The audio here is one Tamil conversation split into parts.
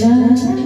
Nah.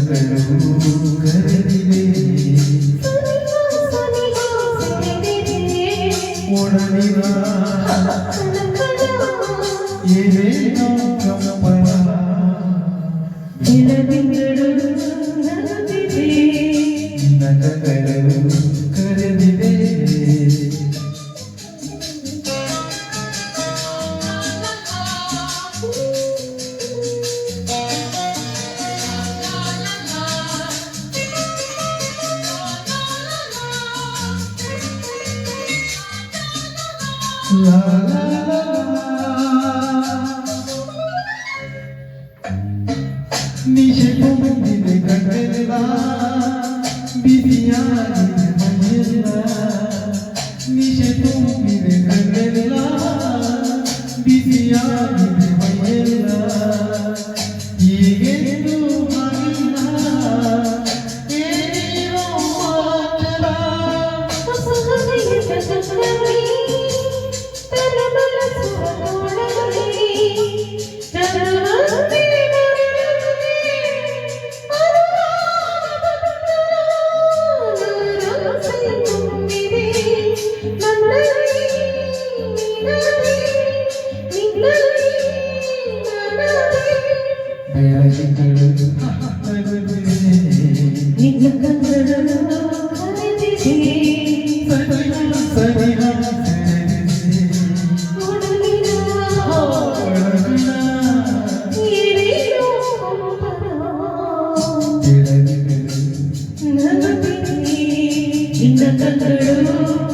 கடலூரிலே உடனிவா ஏனே నీచే పొంది దగ్గరలా బిదియా నీచే పొంది చించంచంచడు